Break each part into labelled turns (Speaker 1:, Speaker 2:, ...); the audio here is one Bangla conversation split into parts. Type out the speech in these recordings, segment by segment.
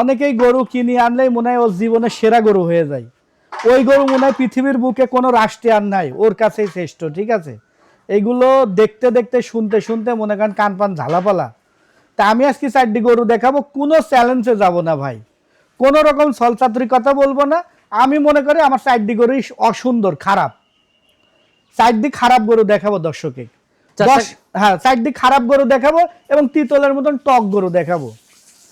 Speaker 1: অনেকেই গরু কিনে আনলেই মনে হয় ওর জীবনের সেরা গরু হয়ে যায়। ওই গরু মনে হয় পৃথিবীর বুকে কোনো রাষ্ট্রে আর নাই ওর কাছেই শ্রেষ্ঠ ঠিক আছে? এইগুলো দেখতে দেখতে শুনতে শুনতে মনে করেন কান পান ঝালাপালা। তা আমি আজকে চারটি গরু দেখাবো কোনো চ্যালেঞ্জে যাব না ভাই। কোনো রকম ছলচাতুরি কথা বলব না। আমি মনে করি আমার চারটি গরুই অসুন্দর খারাপ। চারটি খারাপ গরু দেখাবো দর্শকে। দশ হ্যাঁ চারটি খারাপ গরু দেখাবো এবং তিতলের মতন টক গরু দেখাবো।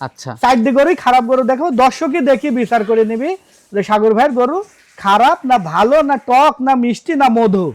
Speaker 2: আচ্ছা।
Speaker 1: চারটি গরুই খারাপ গরু দেখাবো দর্শকই দেখি বিচার করে নিবি যে সাগর ভাইয়ের গরু খারাপ না ভালো না টক না মিষ্টি না মধু।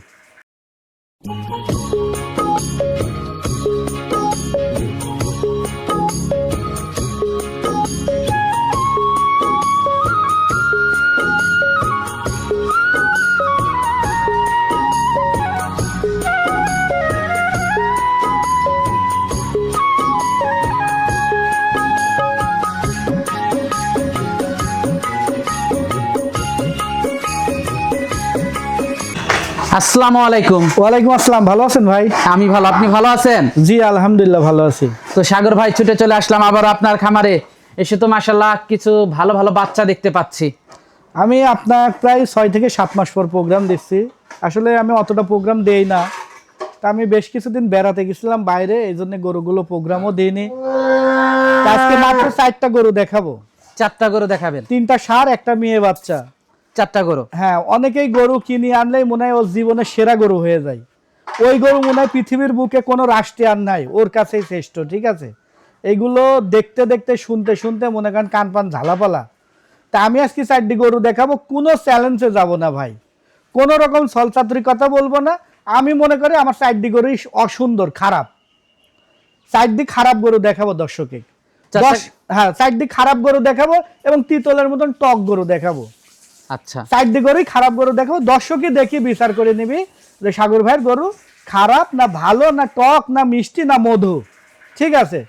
Speaker 2: আসসালামু আলাইকুম।
Speaker 1: ওয়ালাইকুম আসসালাম ভালো আছেন ভাই?
Speaker 2: আমি ভালো আপনি ভালো আছেন?
Speaker 1: জি আলহামদুলিল্লাহ ভালো আছি।
Speaker 2: তো সাগর ভাই ছুটে চলে আসলাম আবার আপনার খামারে। এসে তো মাসাল্লাহ কিছু ভালো ভালো বাচ্চা দেখতে পাচ্ছি।
Speaker 1: আমি আপনার প্রায় ছয় থেকে সাত মাস পর প্রোগ্রাম দিচ্ছি আসলে আমি অতটা প্রোগ্রাম দেই না। তা আমি বেশ কিছুদিন বেড়াতে গেছিলাম বাইরে এই জন্য গরুগুলো প্রোগ্রামও দিইনি। আজকে মাত্র চারটা গরু দেখাবো।
Speaker 2: চারটা গরু দেখাবেন।
Speaker 1: তিনটা সার একটা মেয়ে বাচ্চা।
Speaker 2: চারটা গরু?
Speaker 1: হ্যাঁ অনেকেই গরু কিনে আনলেই মনে হয় ওর জীবনের সেরা গরু হয়ে যায়। ওই গরু মনে হয় পৃথিবীর বুকে কোনো রাষ্ট্রে আর নাই ওর কাছেই শ্রেষ্ঠ ঠিক আছে? এইগুলো দেখতে দেখতে শুনতে শুনতে মনে করেন কান পান ঝালাপালা। তা আমি আজকে চারটি গরু দেখাবো কোনো চ্যালেঞ্জে যাব না ভাই। কোনো রকম ছলচাতুরি কথা বলব না আমি মনে করি আমার চারটি গরুই অসুন্দর খারাপ। চারটি খারাপ গরু দেখাবো দর্শকে। হ্যাঁ চারটি খারাপ গরু দেখাবো এবং তিতলের মতন টক গরু দেখাবো।
Speaker 2: আচ্ছা।
Speaker 1: চারটি গরুই খারাপ গরু দেখো দর্শকই দেখি বিচার করে নিবি যে সাগর ভাইয়ের গরু খারাপ না ভালো না টক না মিষ্টি না মধু। ঠিক আছে?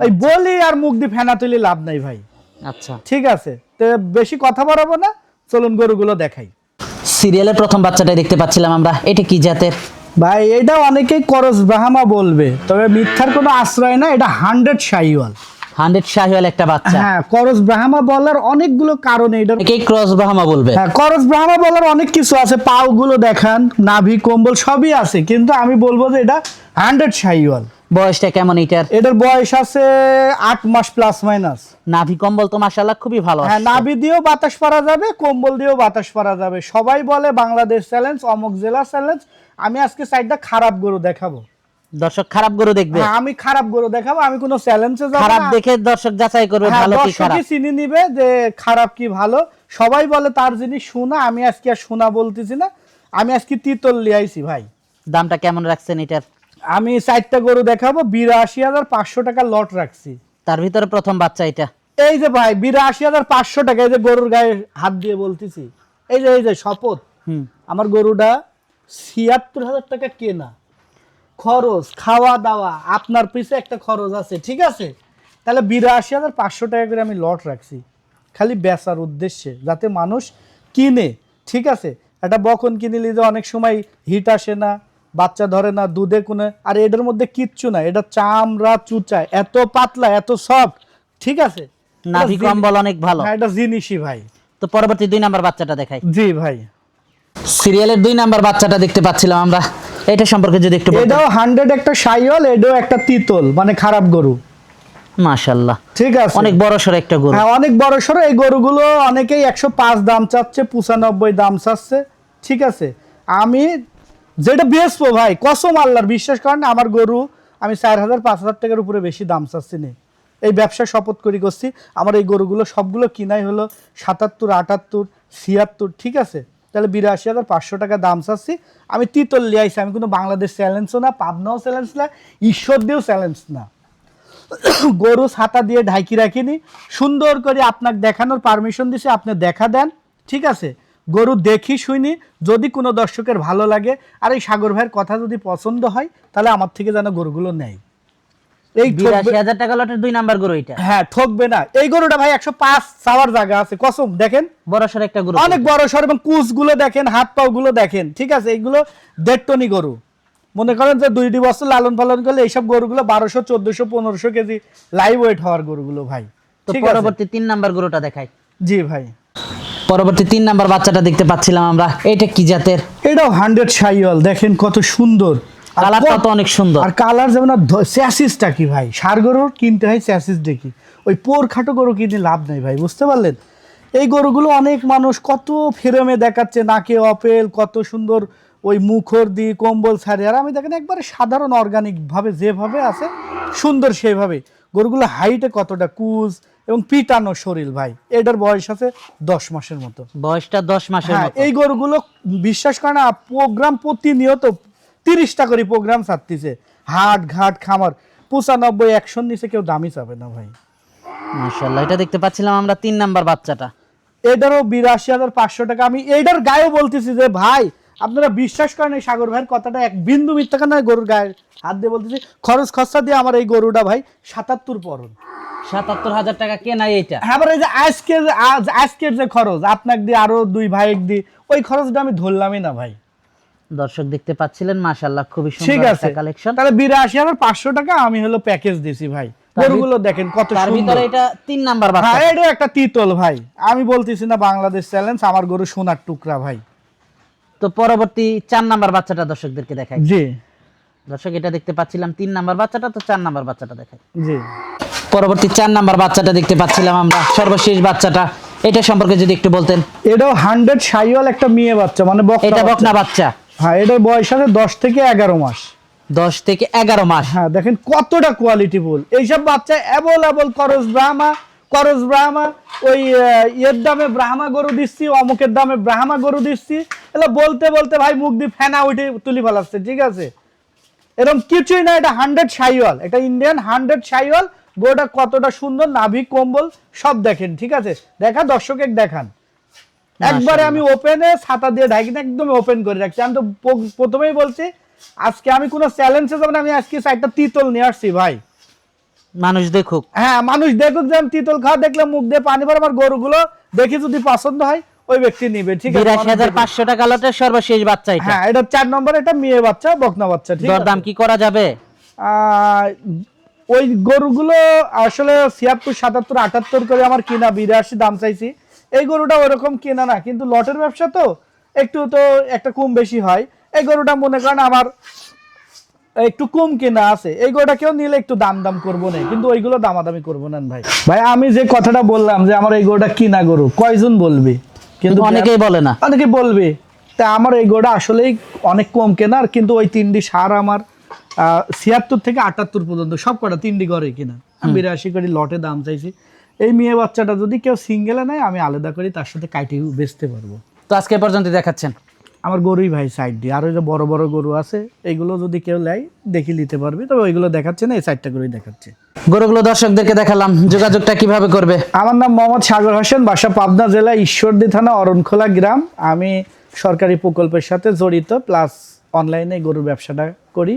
Speaker 1: এই বলি আর মুখ দিয়ে ফেনা তুলি লাভ নাই ভাই।
Speaker 2: আচ্ছা।
Speaker 1: ঠিক আছে? তো বেশি কথা বাড়াবো না চলুন গরুগুলো দেখাই।
Speaker 2: সিরিয়ালের প্রথম বাচ্চাটাই দেখতে পাচ্ছিলাম আমরা এটা কি জাতের?
Speaker 1: ভাই এটা অনেকেই করস বাহামা বলবে তবে মিথ্যার কোনো আশ্রয় না এটা হান্ড্রেড শাহিওয়াল।
Speaker 2: হান্ড্রেড শাহিওয়াল একটা বাচ্চা।
Speaker 1: হ্যাঁ করস ব্রাহ্মা বলার অনেকগুলো কারণ
Speaker 2: ক্রস ব্রাহ্মা বলবে।
Speaker 1: হ্যাঁ করস ব্রাহ্মা বলার অনেক কিছু আছে পাও গুলো দেখান নাভি কম্বল সবই আছে কিন্তু আমি বলব যে এটা হান্ড্রেড শাহিওয়াল।
Speaker 2: বয়সটা কেমন এটার?
Speaker 1: এটার বয়স আছে আট মাস প্লাস মাইনাস
Speaker 2: নাভি কম্বল তো মাসাল্লাহ খুবই ভালো
Speaker 1: হ্যাঁ নাভি দিয়েও বাতাস পারা যাবে কম্বল দিয়েও বাতাস পারা যাবে। সবাই বলে বাংলাদেশ চ্যালেঞ্জ অমুক জেলা চ্যালেঞ্জ আমি আজকে সাইডটা খারাপ গরু দেখাবো।
Speaker 2: দর্শক খারাপ গরু দেখবে।
Speaker 1: হ্যাঁ আমি খারাপ গরু দেখাবো আমি কোনো চ্যালেঞ্জে যাব
Speaker 2: খারাপ দেখে দর্শক যাচাই করবে
Speaker 1: হ্যাঁ,
Speaker 2: ভালো কি খারাপ।
Speaker 1: দর্শকই চিনি নিবে যে খারাপ কি ভালো। সবাই বলে তার জিনিস শোনা আমি আজকে আর শোনা বলতেছি না। আমি আজকে তিতল লিয়াইছি ভাই।
Speaker 2: দামটা কেমন রাখছেন এটার?
Speaker 1: আমি চারটা গরু দেখাবো বিরাশি হাজার পাঁচশো টাকা লট রাখছি।
Speaker 2: তার ভিতরে প্রথম বাচ্চা এটা।
Speaker 1: এই যে ভাই বিরাশি হাজার পাঁচশো টাকা এই যে গরুর গায়ে হাত দিয়ে বলতেছি। এই যে এই যে শপথ। আমার গরুটা ছিয়াত্তর হাজার টাকা কেনা। খরচ খাওয়া দাওয়া আপনার পিছে একটা খরচ আছে ঠিক আছে? তাহলে বিরাশি হাজার পাঁচশো টাকা করে আমি লট রাখছি। খালি বেচার উদ্দেশ্যে যাতে মানুষ কিনে ঠিক আছে? একটা বকন কিনলে যে অনেক সময় হিট আসে না বাচ্চা ধরে না দুধে কোনে আর এটার মধ্যে কিচ্ছু না এটা চামড়া চুচায় এত পাতলা এত সফট ঠিক আছে?
Speaker 2: নাভি কম্বল অনেক ভালো।
Speaker 1: হ্যাঁ, এটা জিনিসই ভাই।
Speaker 2: তো পরবর্তী দুই নাম্বার বাচ্চাটা দেখাই।
Speaker 1: জি ভাই।
Speaker 2: সিরিয়ালের দুই নাম্বার বাচ্চাটা দেখতে পাচ্ছিলাম আমরা। এটা সম্পর্কে যদি একটু
Speaker 1: এটাও হান্ড্রেড একটা সাইওয়াল এটাও একটা তিতল মানে খারাপ গরু।
Speaker 2: মাশাল্লাহ
Speaker 1: ঠিক আছে।
Speaker 2: অনেক বড় সড় একটা গরু।
Speaker 1: হ্যাঁ অনেক বড় সড়ো। এই গরুগুলো অনেকেই একশো পাঁচ দাম চাচ্ছে পঁচানব্বই দাম চাচ্ছে। ঠিক আছে। আমি যেটা বেচবো ভাই কসম আল্লাহর বিশ্বাস করেন আমার গরু আমি চার হাজার পাঁচ হাজার টাকার উপরে বেশি দাম চাচ্ছি না। এই ব্যবসা শপথ করি করছি। আমার এই গরুগুলো সবগুলো কিনাই হলো সাতাত্তর আটাত্তর ছিয়াত্তর ঠিক আছে। তাহলে বিরাশি হাজার পাঁচশো টাকা দাম চাচ্ছি। আমি তিতল লিয়ে আইসি আমি কোনো বাংলাদেশ চ্যালেঞ্জও না, পাবনাও চ্যালেঞ্জ না ঈশ্বর দিয়েও চ্যালেঞ্জ না। গরু ছাতা দিয়ে ঢাকি রাখিনি, সুন্দর করে আপনাকে দেখানোর পারমিশন দিছে, আপনি দেখা দেন, ঠিক আছে? গরু দেখি শুনি, যদি কোনো দর্শকের ভালো লাগে, আর এই সাগর ভাইয়ের কথা যদি পছন্দ হয়, তাহলে আমার থেকে যেন গরুগুলো নেয়। এই
Speaker 2: টাকা লটের দুই নাম্বার গরু এটা।
Speaker 1: হ্যাঁ ঠকবে না। এই গরুটা ভাই একশো পাঁচ চাওয়ার জায়গা আছে। কসম দেখেন?
Speaker 2: বড় সড় একটা গরু।
Speaker 1: অনেক বড় সর এবং কুচগুলো দেখেন হাত পাও গুলো দেখেন ঠিক আছে? এইগুলো দেড় টনি গরু। মনে করেন যে দুইটি বছর লালন পালন করলে এইসব গরুগুলো বারোশো চোদ্দশো পনেরোশো কেজি লাইভ ওয়েট হওয়ার গরুগুলো ভাই।
Speaker 3: তো পরবর্তী তিন নাম্বার গরুটা দেখাই।
Speaker 1: জি ভাই।
Speaker 2: পরবর্তী তিন নাম্বার বাচ্চাটা দেখতে পাচ্ছিলাম আমরা। এটা কি জাতের?
Speaker 1: এটাও হান্ড্রেড সাইওয়াল দেখেন কত সুন্দর।
Speaker 2: কালারটা তো অনেক সুন্দর।
Speaker 1: আর কালার যেমন স্যাসিসটা কি ভাই? সার গরুর কিনতে হয় স্যাসিস দেখি। ওই পোর খাটো গরু কিনে লাভ নেই ভাই বুঝতে পারলেন? এই গরুগুলো অনেক মানুষ কত ফ্রেমে দেখাচ্ছে নাকে অপেল কত সুন্দর ওই মুখর দি কম্বল ছাড়ে। আর আমি দেখেন একবারে সাধারণ অর্গানিক ভাবে যেভাবে আছে সুন্দর সেইভাবে। গরুগুলো হাইটে কতটা কুজ এবং পিটানো শরীর ভাই। এটার বয়স আছে দশ মাসের মতো।
Speaker 3: বয়সটা দশ মাসের
Speaker 1: হ্যাঁ এই গরুগুলো বিশ্বাস করে না প্রোগ্রাম প্রতিনিয়ত তিরিশটা করে প্রোগ্রাম ছাড়তিছে। হাট ঘাট খামার পঁচানব্বই একশো নিচে কেউ দামি চাবে না ভাই।
Speaker 3: মাশাআল্লাহ এটা দেখতে পাচ্ছিলাম আমরা তিন নাম্বার বাচ্চাটা।
Speaker 1: এটারও বিরাশি হাজার পাঁচশো টাকা। আমি এইটার গায়েও বলতেছি যে ভাই আপনারা বিশ্বাস করেন এই সাগর ভাইয়ের কথাটা এক বিন্দু মিথ্যা নয় গরুর গায়ে হাত দিয়ে বলতেছি খরচ খরচা দিয়ে আমার এই গরুটা ভাই সাতাত্তর পরন।
Speaker 3: সাতাত্তর হাজার টাকা কেনাই এইটা।
Speaker 1: হ্যাঁ আবার এই যে আজকের আজ আজকের যে খরচ আপনাকে দিয়ে আরও দুই ভাইক দিয়ে ওই খরচটা আমি ধরলামই না ভাই।
Speaker 3: দর্শক দেখতে পাচ্ছিলেন মাশাআল্লাহ খুবই সুন্দর একটা কালেকশন
Speaker 1: তাহলে বিরাশি হাজার পাঁচশো টাকা আমি হলো প্যাকেজ দিছি ভাই। গরুগুলো দেখেন কত সুন্দর তার
Speaker 3: ভিতরে এটা তিন নাম্বার বাচ্চা।
Speaker 1: হ্যাঁ এটা একটা তিতল ভাই। আমি বলতেছি না বাংলাদেশ চ্যালেঞ্জ আমার গরু সোনার টুকরা ভাই।
Speaker 3: তো পরবর্তী চার নাম্বার বাচ্চাটা দর্শকদেরকে দেখাই।
Speaker 1: জি।
Speaker 3: দর্শক এটা দেখতে পাচ্ছিলাম তিন নাম্বার বাচ্চাটা তো চার নাম্বার বাচ্চাটা দেখাই।
Speaker 1: জি।
Speaker 2: পরবর্তী চার নাম্বার বাচ্চাটা দেখতে পাচ্ছিলাম আমরা সর্বশেষ বাচ্চাটা। এটা সম্পর্কে যদি একটু বলতেন।
Speaker 1: এটাও হান্ড্রেড সাইওয়াল একটা মেয়ে বাচ্চা মানে
Speaker 2: এটা। বকনা বাচ্চা।
Speaker 1: হ্যাঁ এটার বয়স আছে দশ থেকে এগারো মাস।
Speaker 2: দশ থেকে এগারো মাস।
Speaker 1: হ্যাঁ দেখেন কতটা কোয়ালিটি ফুল। এইসব বাচ্চা অ্যাভেলেবল করস ব্রাহ্মা করস ব্রাহ্মা ওই ইয়ের দামে ব্রাহ্মা গরু দিচ্ছি অমুকের দামে ব্রাহ্মা গরু দিচ্ছি। এগুলো বলতে বলতে ভাই মুখ দিয়ে ফেনা উঠে তুলি ফেলাচ্ছে ঠিক আছে? এরকম কিছুই না এটা হান্ড্রেড সাইওয়াল। এটা ইন্ডিয়ান হান্ড্রেড সাইওয়াল গোটা কতটা সুন্দর নাভি কম্বল সব দেখেন ঠিক আছে? দেখা দর্শকের দেখান। একবারে আমি ওপেনে ছাতা দিয়ে ঢাকি একদম ওপেন করে রাখছি। আমি তো প্রথমেই বলছি আজকে আমি কোনো চ্যালেঞ্জে যাব না আমি আজকে একটা তিতল নিয়ে আসছি ভাই।
Speaker 3: মানুষ দেখুক।
Speaker 1: হ্যাঁ মানুষ দেখুক যে আমি তিতল খাওয়া দেখলে মুখ দিয়ে পানি পর আমার গরুগুলো দেখি যদি পছন্দ হয় ওই ব্যক্তি নিবে ঠিক আছে?
Speaker 3: বিরাশি হাজার পাঁচশো টাকা লটের সর্বশেষ বাচ্চা এটা
Speaker 1: হ্যাঁ এটা চার নম্বর এটা মেয়ে বাচ্চা বকনা বাচ্চা ঠিক
Speaker 3: দরদাম কি করা যাবে?
Speaker 1: ওই গরুগুলো আসলে ছিয়াত্তর সাতাত্তর আটাত্তর করে আমার কিনা বিরাশি দাম চাইছি। এই গরুটা ওরকম কেনা না কিন্তু লটের ব্যবসা তো একটু তো একটা কম বেশি হয়। এই গরুটা মনে করেন আমার একটু কম কেনা আছে। এই গরুটা কেউ নিলে একটু দাম দাম করব না কিন্তু ওইগুলো দামাদামি করব না ভাই। ভাই আমি যে কথাটা বললাম যে আমার এই গরুটা কিনা গরু কয়জন বলবে?
Speaker 3: কিন্তু অনেকেই বলে না।
Speaker 1: অনেকে বলবে তা আমার এই গোটা আসলেই অনেক কম কেনার কিন্তু ওই তিনটি সার আমার ছিয়াত্তর থেকে আটাত্তর পর্যন্ত সব কটা তিনটি ঘরে কিনা। আমি বিরাশি করে লটে দাম চাইছি। এই মেয়ে বাচ্চাটা যদি কেউ সিঙ্গেলে নেয় আমি আলাদা করি তার সাথে কাইটে বেচতে পারব।
Speaker 2: তো আজকে পর্যন্ত দেখাচ্ছেন।
Speaker 1: আমার গরুই ভাই সাইড দিয়ে। আর ওই যে বড় বড় গরু আছে এইগুলো যদি কেউ নেয় দেখি নিতে পারবে। তবে ওইগুলো দেখাচ্ছে না এই সাইডটা করেই দেখাচ্ছে।
Speaker 2: গরুগুলো দর্শকদেরকে দেখালাম যোগাযোগটা কীভাবে করবে?
Speaker 1: আমার নাম মোহাম্মদ সাগর হোসেন বাসা পাবনা জেলা ঈশ্বরদী থানা অরণখোলা গ্রাম। আমি সরকারি প্রকল্পের সাথে জড়িত প্লাস অনলাইনে গরুর ব্যবসাটা করি।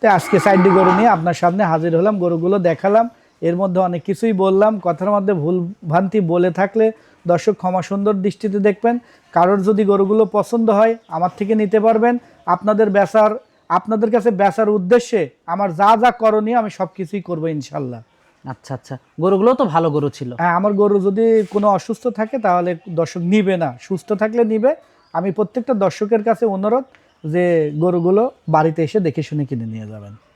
Speaker 1: তো আজকে সাইডটি গরু নিয়ে আপনার সামনে হাজির হলাম গরুগুলো দেখালাম। এর মধ্যে অনেক কিছুই বললাম। কথার মধ্যে ভুল ভ্রান্তি বলে থাকলে দর্শক ক্ষমা সুন্দর দৃষ্টিতে দেখবেন। কারোর যদি গরুগুলো পছন্দ হয় আমার থেকে নিতে পারবেন। আপনাদের বেচার আপনাদের কাছে বেচার উদ্দেশ্যে আমার যা যা করণীয় আমি সব কিছুই করব ইনশাল্লাহ।
Speaker 3: আচ্ছা আচ্ছা। গরুগুলো তো ভালো গরু ছিল।
Speaker 1: হ্যাঁ আমার গরু যদি কোনো অসুস্থ থাকে তাহলে দর্শক নিবে না। সুস্থ থাকলে নিবে। আমি প্রত্যেকটা দর্শকের কাছে অনুরোধ যে গরুগুলো বাড়িতে এসে দেখে শুনে কিনে নিয়ে যাবেন।